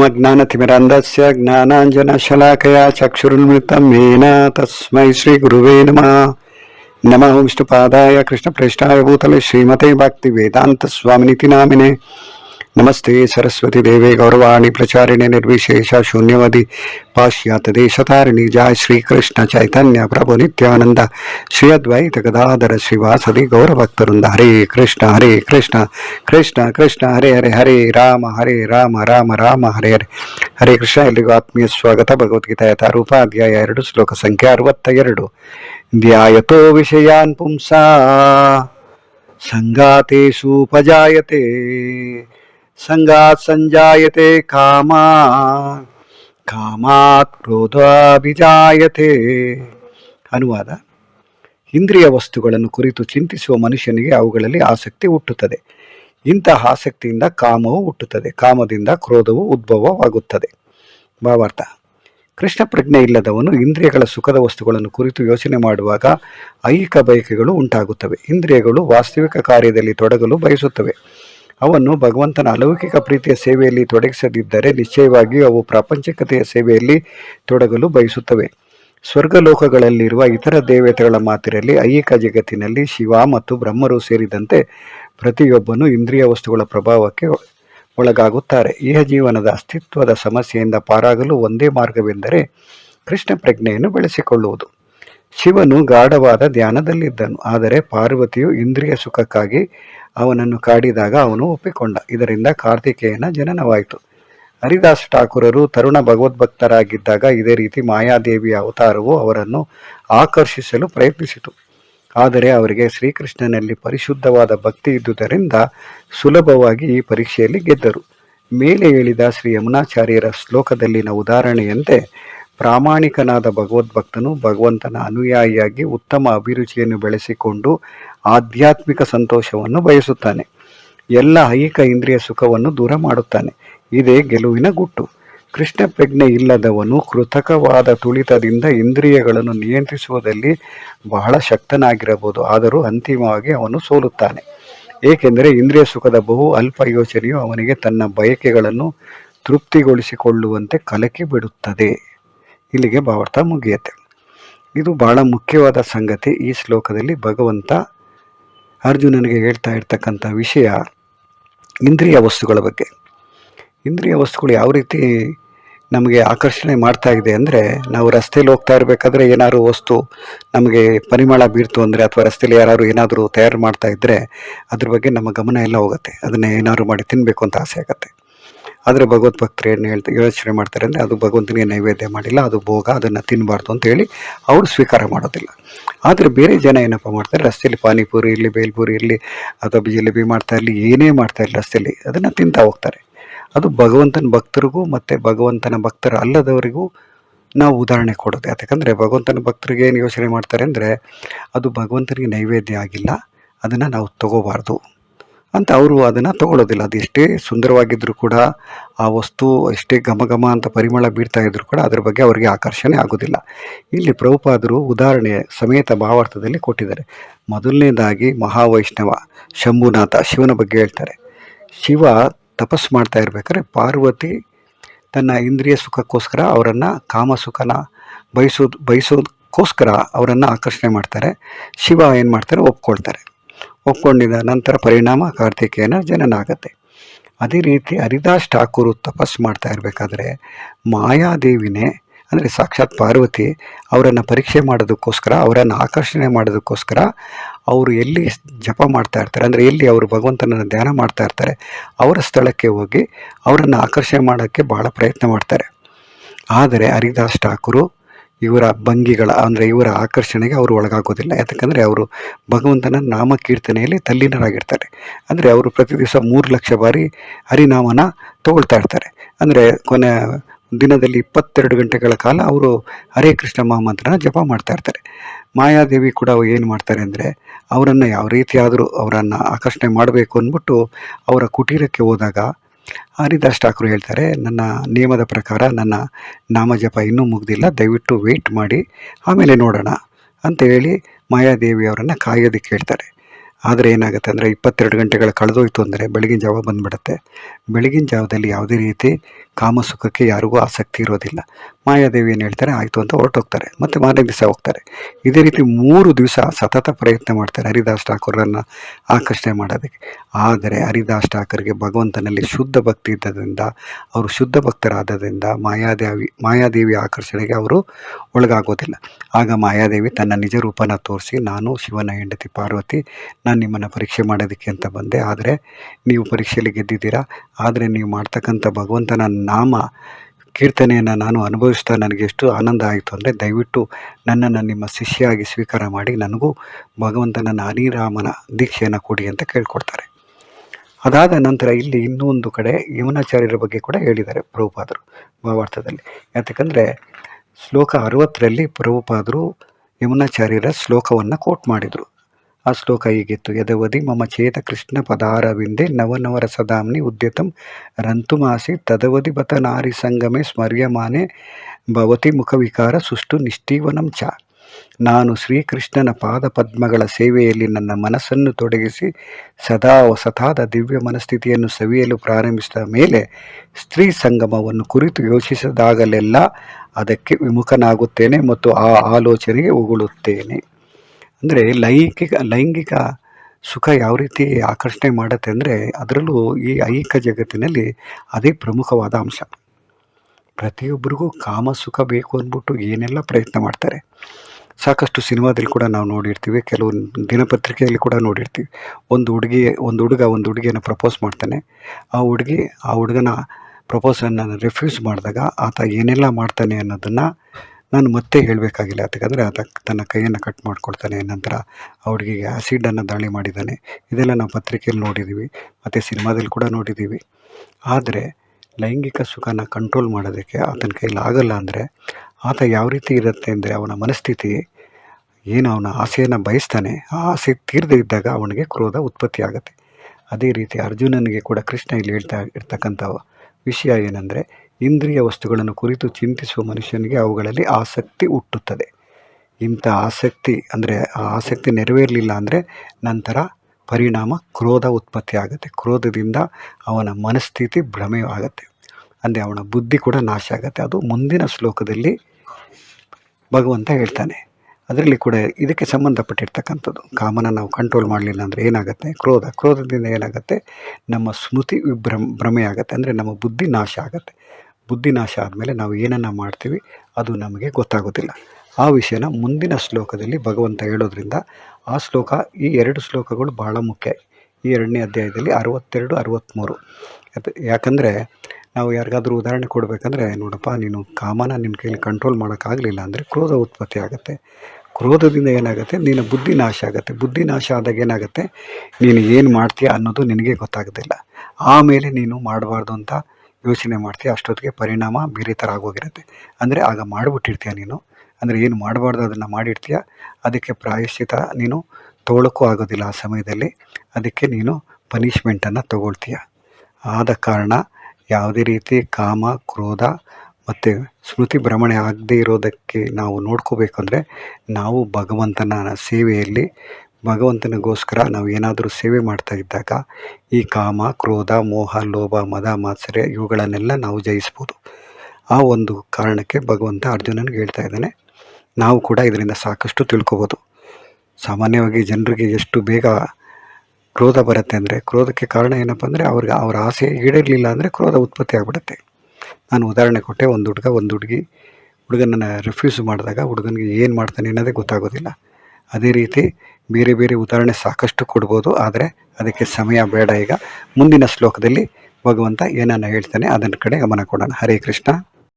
ओमज्ञानतिमिरान्धस्य ज्ञानाञ्जनशलाकया चक्षुरुन्मिलितं येन तस्मै श्रीगुरुवे नमः नमः विष्णुपादाय कृष्णप्रेष्ठाय भूतले श्रीमते भक्तिवेदान्तस्वामिनिति नामिने ನಮಸ್ತೆ ಸರಸ್ವತಿ ದೇವೆ ಗೌರವಾಣಿ ಪ್ರಚಾರಿಣೆ ನಿರ್ವಿಶೇಷ ಶೂನ್ಯವದಿ ಪಾಶ್ಚಾತ್ಯ ದೇಶತಾರಿಣಿ ಜಾಯ್ ಶ್ರೀಕೃಷ್ಣ ಚೈತನ್ಯ ಪ್ರಭು ನಿತ್ಯಾನಂದ ಶ್ರೀ ಅದ್ವೈತ ಗದಾಧರ ಶ್ರೀವಾಸದಿ ಗೌರಭಕ್ತರುಂದ ಹರೇ ಕೃಷ್ಣ ಹರೇ ಕೃಷ್ಣ ಕೃಷ್ಣ ಕೃಷ್ಣ, ಹರೇ ಹರೇ ಹರೇ ರಾಮ ಹರೇ ರಾಮ ರಾಮ ರಾಮ, ಹರೇ ಹರೇ. ಹರೇ ಕೃಷ್ಣ ಎಲ್ಲಿಗೂ ಆತ್ಮೀಯ ಸ್ವಾಗತ. ಭಗವದ್ಗೀತೆಯ ತಾರೂಪಾಧ್ಯಾಯ ಎರಡು, ಶ್ಲೋಕ ಸಂಖ್ಯೆ ಅರವತ್ತ ಎರಡು ಧ್ಯಾಯತೋ ವಿಷಯಾನ್ ಪುಂಸಾ ಸಂಗಾತೇಶೂಪಜಾಯತೆ ಸಂಗಾತ್ ಸಂಜಾಯತೆ ಕಾಮ, ಕಾಮಾತ್ ಕ್ರೋಧಾಭಿಜಾಯತೆ. ಅನುವಾದ, ಇಂದ್ರಿಯ ವಸ್ತುಗಳನ್ನು ಕುರಿತು ಚಿಂತಿಸುವ ಮನುಷ್ಯನಿಗೆ ಅವುಗಳಲ್ಲಿ ಆಸಕ್ತಿ ಹುಟ್ಟುತ್ತದೆ. ಇಂತಹ ಆಸಕ್ತಿಯಿಂದ ಕಾಮವು ಹುಟ್ಟುತ್ತದೆ, ಕಾಮದಿಂದ ಕ್ರೋಧವು ಉದ್ಭವವಾಗುತ್ತದೆ. ಭಾವಾರ್ಥ, ಕೃಷ್ಣ ಪ್ರಜ್ಞೆ ಇಲ್ಲದವನು ಇಂದ್ರಿಯಗಳ ಸುಖದ ವಸ್ತುಗಳನ್ನು ಕುರಿತು ಯೋಚನೆ ಮಾಡುವಾಗ ಐಹಿಕ ಬಯಕೆಗಳು ಉಂಟಾಗುತ್ತವೆ. ಇಂದ್ರಿಯಗಳು ವಾಸ್ತವಿಕ ಕಾರ್ಯದಲ್ಲಿ ತೊಡಗಲು ಬಯಸುತ್ತವೆ. ಅವನ್ನು ಭಗವಂತನ ಅಲೌಕಿಕ ಪ್ರೀತಿಯ ಸೇವೆಯಲ್ಲಿ ತೊಡಗಿಸದಿದ್ದರೆ ನಿಶ್ಚಯವಾಗಿ ಅವು ಪ್ರಾಪಂಚಿಕತೆಯ ಸೇವೆಯಲ್ಲಿ ತೊಡಗಲು ಬಯಸುತ್ತವೆ. ಸ್ವರ್ಗಲೋಕಗಳಲ್ಲಿರುವ ಇತರ ದೇವತೆಗಳ ಮಾತಿರಲಿ ಐಹಿಕ ಜಗತ್ತಿನಲ್ಲಿ ಶಿವ ಮತ್ತು ಬ್ರಹ್ಮರು ಸೇರಿದಂತೆ ಪ್ರತಿಯೊಬ್ಬನು ಇಂದ್ರಿಯ ವಸ್ತುಗಳ ಪ್ರಭಾವಕ್ಕೆ ಒಳಗಾಗುತ್ತಾರೆ. ಇಹ ಜೀವನದ ಅಸ್ತಿತ್ವದ ಸಮಸ್ಯೆಯಿಂದ ಪಾರಾಗಲು ಒಂದೇ ಮಾರ್ಗವೆಂದರೆ ಕೃಷ್ಣ ಪ್ರಜ್ಞೆಯನ್ನು ಬೆಳೆಸಿಕೊಳ್ಳುವುದು. ಶಿವನು ಗಾಢವಾದ ಧ್ಯಾನದಲ್ಲಿದ್ದನು, ಆದರೆ ಪಾರ್ವತಿಯು ಇಂದ್ರಿಯ ಸುಖಕ್ಕಾಗಿ ಅವನನ್ನು ಕಾಡಿದಾಗ ಅವನು ಒಪ್ಪಿಕೊಂಡ. ಇದರಿಂದ ಕಾರ್ತಿಕೇಯನ ಜನನವಾಯಿತು. ಹರಿದಾಸ್ ಠಾಕೂರರು ತರುಣ ಭಗವದ್ಭಕ್ತರಾಗಿದ್ದಾಗ ಇದೇ ರೀತಿ ಮಾಯಾದೇವಿಯ ಅವತಾರವು ಅವರನ್ನು ಆಕರ್ಷಿಸಲು ಪ್ರಯತ್ನಿಸಿತು. ಆದರೆ ಅವರಿಗೆ ಶ್ರೀಕೃಷ್ಣನಲ್ಲಿ ಪರಿಶುದ್ಧವಾದ ಭಕ್ತಿ ಇದ್ದುದರಿಂದ ಸುಲಭವಾಗಿ ಈ ಪರೀಕ್ಷೆಯಲ್ಲಿ ಗೆದ್ದರು. ಮೇಲೆ ಹೇಳಿದ ಶ್ರೀ ಯಮುನಾಚಾರ್ಯರ ಶ್ಲೋಕದಲ್ಲಿನ ಉದಾಹರಣೆಯಂತೆ, ಪ್ರಾಮಾಣಿಕನಾದ ಭಗವದ್ಭಕ್ತನು ಭಗವಂತನ ಅನುಯಾಯಿಯಾಗಿ ಉತ್ತಮ ಅಭಿರುಚಿಯನ್ನು ಬೆಳೆಸಿಕೊಂಡು ಆಧ್ಯಾತ್ಮಿಕ ಸಂತೋಷವನ್ನು ಬಯಸುತ್ತಾನೆ. ಎಲ್ಲ ಐಹಿಕ ಇಂದ್ರಿಯ ಸುಖವನ್ನು ದೂರ ಮಾಡುತ್ತಾನೆ. ಇದೇ ಗೆಲುವಿನ ಗುಟ್ಟು. ಕೃಷ್ಣ ಪ್ರಜ್ಞೆ ಇಲ್ಲದವನು ಕೃತಕವಾದ ತುಳಿತದಿಂದ ಇಂದ್ರಿಯಗಳನ್ನು ನಿಯಂತ್ರಿಸುವುದಲ್ಲಿ ಬಹಳ ಶಕ್ತನಾಗಿರಬಹುದು. ಆದರೂ ಅಂತಿಮವಾಗಿ ಅವನು ಸೋಲುತ್ತಾನೆ. ಏಕೆಂದರೆ ಇಂದ್ರಿಯ ಸುಖದ ಬಹು ಅಲ್ಪ ಯೋಚನೆಯು ಅವನಿಗೆ ತನ್ನ ಬಯಕೆಗಳನ್ನು ತೃಪ್ತಿಗೊಳಿಸಿಕೊಳ್ಳುವಂತೆ ಕಲಕಿ ಬಿಡುತ್ತದೆ. ಇಲ್ಲಿಗೆ ಭಾವಾರ್ಥ ಮುಗಿಯುತ್ತೆ. ಇದು ಬಹಳ ಮುಖ್ಯವಾದ ಸಂಗತಿ ಈ ಶ್ಲೋಕದಲ್ಲಿ ಭಗವಂತ ಅರ್ಜುನನಿಗೆ ಹೇಳ್ತಾ ಇರ್ತಕ್ಕಂಥ ವಿಷಯ ಇಂದ್ರಿಯ ವಸ್ತುಗಳ ಬಗ್ಗೆ. ಇಂದ್ರಿಯ ವಸ್ತುಗಳು ಯಾವ ರೀತಿ ನಮಗೆ ಆಕರ್ಷಣೆ ಮಾಡ್ತಾ ಇದೆ ಅಂದರೆ ನಾವು ರಸ್ತೆಯಲ್ಲಿ ಹೋಗ್ತಾ ಇರಬೇಕಾದ್ರೆ ಏನಾದ್ರು ವಸ್ತು ನಮಗೆ ಪರಿಮಳ ಬೀರ್ತು ಅಂದರೆ ಅಥವಾ ರಸ್ತೆಯಲ್ಲಿ ಯಾರಾದರೂ ಏನಾದರೂ ತಯಾರು ಮಾಡ್ತಾ ಇದ್ದರೆ ಅದ್ರ ಬಗ್ಗೆ ನಮ್ಮ ಗಮನ ಎಲ್ಲ ಹೋಗುತ್ತೆ. ಅದನ್ನ ಏನಾದ್ರು ಮಾಡಿ ತಿನ್ನಬೇಕು ಅಂತ ಆಸೆ ಆಗುತ್ತೆ. ಆದರೆ ಭಗವದ್ಭಕ್ತರು ಏನು ಹೇಳ್ತಾ, ಯೋಚನೆ ಮಾಡ್ತಾರೆ ಅಂದರೆ ಅದು ಭಗವಂತನಿಗೆ ನೈವೇದ್ಯ ಮಾಡಿಲ್ಲ, ಅದು ಭೋಗ, ಅದನ್ನು ತಿನ್ನಬಾರ್ದು ಅಂತ ಹೇಳಿ ಅವರು ಸ್ವೀಕಾರ ಮಾಡೋದಿಲ್ಲ. ಆದರೆ ಬೇರೆ ಜನ ಏನಪ್ಪ ಮಾಡ್ತಾರೆ ರಸ್ತೆಯಲ್ಲಿ ಪಾನಿಪುರಿ ಇರಲಿ, ಬೇಲ್ಪುರಿ ಇರಲಿ, ಅಥವಾ ಜಿಲೇಬಿ ಮಾಡ್ತಾ ಇರಲಿ, ಏನೇ ಮಾಡ್ತಾ ಇರಲಿ ರಸ್ತೆಯಲ್ಲಿ ಅದನ್ನು ತಿಂತಾ ಹೋಗ್ತಾರೆ. ಅದು ಭಗವಂತನ ಭಕ್ತರಿಗೂ ಮತ್ತು ಭಗವಂತನ ಭಕ್ತರ ಅಲ್ಲದವರಿಗೂ ನಾವು ಉದಾಹರಣೆ ಕೊಡೋದು ಯಾಕಂದರೆ ಭಗವಂತನ ಭಕ್ತರಿಗೆ ಏನು ಯೋಚನೆ ಮಾಡ್ತಾರೆ ಅಂದರೆ ಅದು ಭಗವಂತನಿಗೆ ನೈವೇದ್ಯ ಆಗಿಲ್ಲ, ಅದನ್ನು ನಾವು ತಗೋಬಾರ್ದು. ಅಂತ ಅವರು ಅದನ್ನು ತಗೊಳ್ಳೋದಿಲ್ಲ ಅದು ಎಷ್ಟೇ ಸುಂದರವಾಗಿದ್ದರೂ ಕೂಡ ಆ ವಸ್ತು ಎಷ್ಟೇ ಘಮ ಘಮ ಅಂತ ಪರಿಮಳ ಬೀಳ್ತಾ ಇದ್ದರೂ ಕೂಡ ಅದರ ಬಗ್ಗೆ ಅವರಿಗೆ ಆಕರ್ಷಣೆ ಆಗೋದಿಲ್ಲ. ಇಲ್ಲಿ ಪ್ರಭುಪಾದರು ಉದಾಹರಣೆ ಸಮೇತ ಭಾವಾರ್ಥದಲ್ಲಿ ಕೊಟ್ಟಿದ್ದಾರೆ. ಮೊದಲನೇದಾಗಿ ಮಹಾವೈಷ್ಣವ ಶಂಭುನಾಥ ಶಿವನ ಬಗ್ಗೆ ಹೇಳ್ತಾರೆ. ಶಿವ ತಪಸ್ಸು ಮಾಡ್ತಾ ಇರ್ಬೇಕಾದ್ರೆ ಪಾರ್ವತಿ ತನ್ನ ಇಂದ್ರಿಯ ಸುಖಕ್ಕೋಸ್ಕರ ಅವರನ್ನು ಕಾಮಸುಖನ ಬಯಸೋದು, ಬಯಸೋದಕ್ಕೋಸ್ಕರ ಅವರನ್ನು ಆಕರ್ಷಣೆ ಮಾಡ್ತಾರೆ. ಶಿವ ಏನು ಮಾಡ್ತಾರೆ, ಒಪ್ಕೊಳ್ತಾರೆ. ಒಪ್ಕೊಂಡಿದ್ದ ನಂತರ ಪರಿಣಾಮ ಕಾರ್ತಿಕೇಯನ ಜನನ ಆಗತ್ತೆ ಅದೇ ರೀತಿ ಹರಿದಾಸ್ ಠಾಕೂರು ತಪಸ್ಸು ಮಾಡ್ತಾ ಇರಬೇಕಾದ್ರೆ ಮಾಯಾದೇವಿನೇ, ಅಂದರೆ ಸಾಕ್ಷಾತ್ ಪಾರ್ವತಿ, ಅವರನ್ನು ಪರೀಕ್ಷೆ ಮಾಡೋದಕ್ಕೋಸ್ಕರ, ಅವರನ್ನು ಆಕರ್ಷಣೆ ಮಾಡೋದಕ್ಕೋಸ್ಕರ ಅವರು ಎಲ್ಲಿ ಜಪ ಮಾಡ್ತಾ ಇರ್ತಾರೆ, ಅಂದರೆ ಎಲ್ಲಿ ಅವರು ಭಗವಂತನನ್ನು ಧ್ಯಾನ ಮಾಡ್ತಾ ಇರ್ತಾರೆ, ಅವರ ಸ್ಥಳಕ್ಕೆ ಹೋಗಿ ಅವರನ್ನು ಆಕರ್ಷಣೆ ಮಾಡೋಕ್ಕೆ ಭಾಳ ಪ್ರಯತ್ನ ಮಾಡ್ತಾರೆ. ಆದರೆ ಹರಿದಾಸ್ ಠಾಕೂರು ಇವರ ಭಂಗಿಗಳ, ಅಂದರೆ ಇವರ ಆಕರ್ಷಣೆಗೆ ಅವರು ಒಳಗಾಗೋದಿಲ್ಲ. ಯಾಕಂದರೆ ಅವರು ಭಗವಂತನ ನಾಮ ಕೀರ್ತನೆಯಲ್ಲಿ ತಲ್ಲೀನರಾಗಿರ್ತಾರೆ. ಅಂದರೆ ಅವರು ಪ್ರತಿ ದಿವಸ ಮೂರು ಲಕ್ಷ ಬಾರಿ ಹರಿನಾಮನ ತಗೊಳ್ತಾ ಇರ್ತಾರೆ. ಅಂದರೆ ಕೊನೆ ದಿನದಲ್ಲಿ ಇಪ್ಪತ್ತೆರಡು ಗಂಟೆಗಳ ಕಾಲ ಅವರು ಹರೇ ಕೃಷ್ಣ ಮಹಾಮಂತ್ರನ ಜಪ ಮಾಡ್ತಾ ಇರ್ತಾರೆ. ಮಾಯಾದೇವಿ ಕೂಡ ಏನು ಮಾಡ್ತಾರೆ ಅಂದರೆ ಅವರನ್ನು ಯಾವ ರೀತಿಯಾದರೂ ಅವರನ್ನು ಆಕರ್ಷಣೆ ಮಾಡಬೇಕು ಅಂದ್ಬಿಟ್ಟು ಅವರ ಕುಟೀರಕ್ಕೆ ಹೋದಾಗ ಹರಿದಾಸ್ ಠಾಕೂರ್ ಹೇಳ್ತಾರೆ, ನನ್ನ ನಿಯಮದ ಪ್ರಕಾರ ನನ್ನ ನಾಮಜಪ ಇನ್ನೂ ಮುಗ್ದಿಲ್ಲ, ದಯವಿಟ್ಟು ವೆಯ್ಟ್ ಮಾಡಿ, ಆಮೇಲೆ ನೋಡೋಣ ಅಂತ ಹೇಳಿ ಮಾಯಾದೇವಿ ಅವರನ್ನು ಕಾಯೋದಕ್ಕೆ ಹೇಳ್ತಾರೆ ಆದರೆ ಏನಾಗುತ್ತೆ ಅಂದರೆ ಇಪ್ಪತ್ತೆರಡು ಗಂಟೆಗಳು ಕಳೆದೋಯ್ತು ಅಂದರೆ ಬೆಳಗಿನ ಜಾವ ಬಂದುಬಿಡುತ್ತೆ. ಬೆಳಗಿನ ಜಾವದಲ್ಲಿ ಯಾವುದೇ ರೀತಿ ಕಾಮಸುಖಕ್ಕೆ ಯಾರಿಗೂ ಆಸಕ್ತಿ ಇರೋದಿಲ್ಲ. ಮಾಯಾದೇವಿ ಏನು ಹೇಳ್ತಾರೆ, ಆಯಿತು ಅಂತ ಹೊರಟೋಗ್ತಾರೆ. ಮತ್ತು ಮಾರನೇ ದಿವಸ ಹೋಗ್ತಾರೆ. ಇದೇ ರೀತಿ ಮೂರು ದಿವಸ ಸತತ ಪ್ರಯತ್ನ ಮಾಡ್ತಾರೆ ಹರಿದಾಸ್ ಠಾಕೂರನ್ನು ಆಕರ್ಷಣೆ ಮಾಡೋದಕ್ಕೆ. ಆದರೆ ಹರಿದಾಸ್ ಠಾಕೂರ್ಗೆ ಭಗವಂತನಲ್ಲಿ ಶುದ್ಧ ಭಕ್ತಿ ಇದ್ದದ್ರಿಂದ, ಅವರು ಶುದ್ಧ ಭಕ್ತರಾದ್ದರಿಂದ ಮಾಯಾದೇವಿ ಮಾಯಾದೇವಿ ಆಕರ್ಷಣೆಗೆ ಅವರು ಒಳಗಾಗೋದಿಲ್ಲ. ಆಗ ಮಾಯಾದೇವಿ ತನ್ನ ನಿಜ ರೂಪನ ತೋರಿಸಿ, ನಾನು ಶಿವನ ಹೆಂಡತಿ ಪಾರ್ವತಿ, ನಾನು ನಿಮ್ಮನ್ನು ಪರೀಕ್ಷೆ ಮಾಡೋದಕ್ಕೆ ಅಂತ ಬಂದೆ. ಆದರೆ ನೀವು ಪರೀಕ್ಷೆಯಲ್ಲಿ ಗೆದ್ದಿದ್ದೀರಾ? ಆದರೆ ನೀವು ಮಾಡ್ತಕ್ಕಂಥ ಭಗವಂತನ ನಾಮ ಕೀರ್ತನೆಯನ್ನು ನಾನು ಅನುಭವಿಸ್ತಾ ನನಗೆ ಎಷ್ಟು ಆನಂದ ಆಯಿತು ಅಂದರೆ ದಯವಿಟ್ಟು ನನ್ನನ್ನು ನಿಮ್ಮ ಶಿಷ್ಯಾಗಿ ಸ್ವೀಕಾರ ಮಾಡಿ ನನಗೂ ಭಗವಂತನ ಹರಿರಾಮನ ದೀಕ್ಷೆಯನ್ನು ಕೊಡಿ ಅಂತ ಕೇಳ್ಕೊಡ್ತಾರೆ. ಅದಾದ ನಂತರ ಇಲ್ಲಿ ಇನ್ನೊಂದು ಕಡೆ ಯಮುನಾಚಾರ್ಯರ ಬಗ್ಗೆ ಕೂಡ ಹೇಳಿದ್ದಾರೆ ಪ್ರಭುಪಾದರು ಭಾವಾರ್ಥದಲ್ಲಿ ಯಾಕಂದರೆ ಶ್ಲೋಕ ಅರವತ್ತರಲ್ಲಿ ಪ್ರಭುಪಾದರು ಯಮುನಾಚಾರ್ಯರ ಶ್ಲೋಕವನ್ನು ಕೋಟ್ ಮಾಡಿದರು. ಆ ಶ್ಲೋಕ ಹೀಗಿತ್ತು ಯದವಧಿ ಮಮ ಚೇತ ಕೃಷ್ಣ ಪದಾರವಿಂದೆ ನವನವರ ಸದಾಮ್ನಿ ಉದ್ಯತಂ ರಂತುಮಾಸಿ ತದವಧಿ ಬತ ನಾರಿ ಸಂಗಮೆ ಸ್ಮರ್ಯಮಾನೆ ಭವತಿ ಮುಖವಿಕಾರ ಸುಷ್ಟು ನಿಷ್ಠೀವನಂ ಚ. ನಾನು ಶ್ರೀಕೃಷ್ಣನ ಪಾದ ಪದ್ಮಗಳ ಸೇವೆಯಲ್ಲಿ ನನ್ನ ಮನಸ್ಸನ್ನು ತೊಡಗಿಸಿ ಸದಾ ಹೊಸತಾದ ದಿವ್ಯ ಮನಸ್ಥಿತಿಯನ್ನು ಸವಿಯಲು ಪ್ರಾರಂಭಿಸಿದ ಮೇಲೆ ಸ್ತ್ರೀ ಸಂಗಮವನ್ನು ಕುರಿತು ಯೋಚಿಸಿದಾಗಲೆಲ್ಲ ಅದಕ್ಕೆ ವಿಮುಖನಾಗುತ್ತೇನೆ ಮತ್ತು ಆ ಆಲೋಚನೆಗೆ ಉಗುಳುತ್ತೇನೆ. ಅಂದರೆ ಲೈಂಗಿಕ ಲೈಂಗಿಕ ಸುಖ ಯಾವ ರೀತಿ ಆಕರ್ಷಣೆ ಮಾಡುತ್ತೆ ಅಂದರೆ ಅದರಲ್ಲೂ ಈ ಐಹಿಕ ಜಗತ್ತಿನಲ್ಲಿ ಅದೇ ಪ್ರಮುಖವಾದ ಅಂಶ. ಪ್ರತಿಯೊಬ್ಬರಿಗೂ ಕಾಮ ಸುಖ ಬೇಕು ಅಂದ್ಬಿಟ್ಟು ಏನೆಲ್ಲ ಪ್ರಯತ್ನ ಮಾಡ್ತಾರೆ. ಸಾಕಷ್ಟು ಸಿನಿಮಾದಲ್ಲಿ ಕೂಡ ನಾವು ನೋಡಿರ್ತೀವಿ, ಕೆಲವು ದಿನಪತ್ರಿಕೆಯಲ್ಲಿ ಕೂಡ ನೋಡಿರ್ತೀವಿ. ಒಂದು ಹುಡುಗಿ, ಒಂದು ಹುಡುಗ ಒಂದು ಹುಡುಗಿಯನ್ನು ಪ್ರಪೋಸ್ ಮಾಡ್ತಾನೆ. ಆ ಹುಡುಗಿ, ಆ ಹುಡುಗನ ಪ್ರಪೋಸನ್ನು ರಿಫ್ಯೂಸ್ ಮಾಡಿದಾಗ ಆತ ಏನೆಲ್ಲ ಮಾಡ್ತಾನೆ ಅನ್ನೋದನ್ನು ನಾನು ಮತ್ತೆ ಹೇಳಬೇಕಾಗಿಲ್ಲ. ಯಾಕಂದರೆ ಆತ ತನ್ನ ಕೈಯನ್ನು ಕಟ್ ಮಾಡ್ಕೊಳ್ತಾನೆ. ನಂತರ ಆ ಹುಡುಗಿಗೆ ಆ್ಯಸಿಡನ್ನು ದಾಳಿ ಮಾಡಿದ್ದಾನೆ. ಇದೆಲ್ಲ ನಾವು ಪತ್ರಿಕೆಯಲ್ಲಿ ನೋಡಿದ್ದೀವಿ ಮತ್ತು ಸಿನಿಮಾದಲ್ಲಿ ಕೂಡ ನೋಡಿದ್ದೀವಿ ಆದರೆ ಲೈಂಗಿಕ ಸುಖನ ಕಂಟ್ರೋಲ್ ಮಾಡೋದಕ್ಕೆ ಆತನ ಕೈಯಲ್ಲಿ ಆಗಲ್ಲ ಅಂದರೆ ಆತ ಯಾವ ರೀತಿ ಇರುತ್ತೆ ಅಂದರೆ ಅವನ ಮನಸ್ಥಿತಿ ಏನು ಅವನ ಆಸೆಯನ್ನು ಬಯಸ್ತಾನೆ, ಆ ಆಸೆ ತೀರದೇ ಇದ್ದಾಗ ಅವನಿಗೆ ಕ್ರೋಧ ಉತ್ಪತ್ತಿ ಆಗುತ್ತೆ. ಅದೇ ರೀತಿ ಅರ್ಜುನನಿಗೆ ಕೂಡ ಕೃಷ್ಣ ಇಲ್ಲಿ ಹೇಳ್ತಾ ಇರ್ತಕ್ಕಂಥ ವಿಷಯ ಏನಂದರೆ ಇಂದ್ರಿಯ ವಸ್ತುಗಳನ್ನು ಕುರಿತು ಚಿಂತಿಸುವ ಮನುಷ್ಯನಿಗೆ ಅವುಗಳಲ್ಲಿ ಆಸಕ್ತಿ ಹುಟ್ಟುತ್ತದೆ. ಇಂಥ ಆಸಕ್ತಿ ಅಂದರೆ ಆ ಆಸಕ್ತಿ ನೆರವೇರಲಿಲ್ಲ ಅಂದರೆ ನಂತರ ಪರಿಣಾಮ ಕ್ರೋಧ ಉತ್ಪತ್ತಿ ಆಗುತ್ತೆ. ಕ್ರೋಧದಿಂದ ಅವನ ಮನಸ್ಥಿತಿ ಭ್ರಮೆ ಆಗುತ್ತೆ ಅಂದರೆ ಅವನ ಬುದ್ಧಿ ಕೂಡ ನಾಶ ಆಗುತ್ತೆ. ಅದು ಮುಂದಿನ ಶ್ಲೋಕದಲ್ಲಿ ಭಗವಂತ ಹೇಳ್ತಾನೆ. ಅದರಲ್ಲಿ ಕೂಡ ಇದಕ್ಕೆ ಸಂಬಂಧಪಟ್ಟಿರ್ತಕ್ಕಂಥದ್ದು. ಕಾಮನ ನಾವು ಕಂಟ್ರೋಲ್ ಮಾಡಲಿಲ್ಲ ಅಂದರೆ ಏನಾಗುತ್ತೆ? ಕ್ರೋಧ. ಕ್ರೋಧದಿಂದ ಏನಾಗುತ್ತೆ? ನಮ್ಮ ಸ್ಮೃತಿ ವಿಭ್ರಮ ಭ್ರಮೆ ಆಗುತ್ತೆ ಅಂದರೆ ನಮ್ಮ ಬುದ್ಧಿ ನಾಶ ಆಗುತ್ತೆ. ಬುದ್ಧಿ ನಾಶ ಆದಮೇಲೆ ನಾವು ಏನನ್ನು ಮಾಡ್ತೀವಿ, ಅದು ನಮಗೆ ಗೊತ್ತಾಗೋದಿಲ್ಲ. ಆ ವಿಷಯನ ಮುಂದಿನ ಶ್ಲೋಕದಲ್ಲಿ ಭಗವಂತ ಹೇಳೋದ್ರಿಂದ ಆ ಶ್ಲೋಕ, ಈ ಎರಡು ಶ್ಲೋಕಗಳು ಬಹಳ ಮುಖ್ಯ. ಈ ಎರಡನೇ ಅಧ್ಯಾಯದಲ್ಲಿ ಅರವತ್ತೆರಡು ಅರವತ್ತ್ಮೂರು ಯಾಕಂದರೆ ನಾವು ಯಾರಿಗಾದರೂ ಉದಾಹರಣೆ ಕೊಡಬೇಕಂದ್ರೆ, ನೋಡಪ್ಪ, ನೀನು ಕಾಮನ ನಿಮ್ಮ ಕೈಲಿ ಕಂಟ್ರೋಲ್ ಮಾಡೋಕ್ಕಾಗಲಿಲ್ಲ ಅಂದರೆ ಕ್ರೋಧ ಉತ್ಪತ್ತಿ ಆಗುತ್ತೆ. ಕ್ರೋಧದಿಂದ ಏನಾಗುತ್ತೆ? ನಿನ್ನ ಬುದ್ಧಿ ನಾಶ ಆಗುತ್ತೆ. ಬುದ್ಧಿ ನಾಶ ಆದಾಗ ಏನಾಗುತ್ತೆ? ನೀನು ಏನು ಮಾಡ್ತೀಯ ಅನ್ನೋದು ನಿನಗೆ ಗೊತ್ತಾಗೋದಿಲ್ಲ. ಆಮೇಲೆ ನೀನು ಮಾಡಬಾರ್ದು ಅಂತ ಯೋಚನೆ ಮಾಡ್ತೀಯ, ಅಷ್ಟೊತ್ತಿಗೆ ಪರಿಣಾಮ ಬೇರೆ ಥರ ಆಗೋಗಿರುತ್ತೆ. ಅಂದರೆ ಆಗ ಮಾಡಿಬಿಟ್ಟಿರ್ತೀಯ ನೀನು. ಅಂದರೆ ಏನು ಮಾಡಬಾರ್ದು ಅದನ್ನು ಮಾಡಿರ್ತೀಯ. ಅದಕ್ಕೆ ಪ್ರಾಯಶ್ಚಿತ ನೀನು ತೋಳಕ್ಕೂ ಆಗೋದಿಲ್ಲ ಆ ಸಮಯದಲ್ಲಿ. ಅದಕ್ಕೆ ನೀನು ಪನಿಷ್ಮೆಂಟನ್ನು ತಗೊಳ್ತೀಯ. ಆದ ಕಾರಣ ಯಾವುದೇ ರೀತಿ ಕಾಮ, ಕ್ರೋಧ ಮತ್ತು ಸ್ಮೃತಿ ಭ್ರಮಣೆ ಆಗದೇ ಇರೋದಕ್ಕೆ ನಾವು ನೋಡ್ಕೋಬೇಕಂದ್ರೆ ನಾವು ಭಗವಂತನ ಸೇವೆಯಲ್ಲಿ ಭಗವಂತನಿಗೋಸ್ಕರ ನಾವು ಏನಾದರೂ ಸೇವೆ ಮಾಡ್ತಾ ಇದ್ದಾಗ ಈ ಕಾಮ, ಕ್ರೋಧ, ಮೋಹ, ಲೋಭ, ಮದ, ಮಾತ್ಸರ್ಯ ಇವುಗಳನ್ನೆಲ್ಲ ನಾವು ಜಯಿಸ್ಬೋದು. ಆ ಒಂದು ಕಾರಣಕ್ಕೆ ಭಗವಂತ ಅರ್ಜುನನಿಗೆ ಹೇಳ್ತಾ ಇದ್ದಾನೆ, ನಾವು ಕೂಡ ಇದರಿಂದ ಸಾಕಷ್ಟು ತಿಳ್ಕೊಬೋದು. ಸಾಮಾನ್ಯವಾಗಿ ಜನರಿಗೆ ಎಷ್ಟು ಬೇಗ ಕ್ರೋಧ ಬರುತ್ತೆ ಅಂದರೆ, ಕ್ರೋಧಕ್ಕೆ ಕಾರಣ ಏನಪ್ಪ ಅಂದರೆ ಅವ್ರಿಗೆ ಅವ್ರ ಆಸೆ ಈಡೇರಲಿಲ್ಲ ಅಂದರೆ ಕ್ರೋಧ ಉತ್ಪತ್ತಿ ಆಗ್ಬಿಡುತ್ತೆ. ನಾನು ಉದಾಹರಣೆ ಕೊಟ್ಟೆ, ಒಂದು ಹುಡುಗ, ಒಂದು ಹುಡುಗಿ, ಹುಡುಗನನ್ನು ರಿಫ್ಯೂಸ್ ಮಾಡಿದಾಗ ಹುಡುಗನಿಗೆ ಏನು ಮಾಡ್ತಾನೆ ಅನ್ನೋದೇ ಗೊತ್ತಾಗೋದಿಲ್ಲ. ಅದೇ ರೀತಿ ಬೇರೆ ಬೇರೆ ಉದಾಹರಣೆ ಸಾಕಷ್ಟು ಕೊಡ್ಬೋದು, ಆದರೆ ಅದಕ್ಕೆ ಸಮಯ ಬೇಡ ಈಗ. ಮುಂದಿನ ಶ್ಲೋಕದಲ್ಲಿ ಭಗವಂತ ಏನನ್ನು ಹೇಳ್ತಾನೆ ಅದನ್ನ ಕಡೆ ಗಮನ ಕೊಡೋಣ. ಹರೇ ಕೃಷ್ಣ.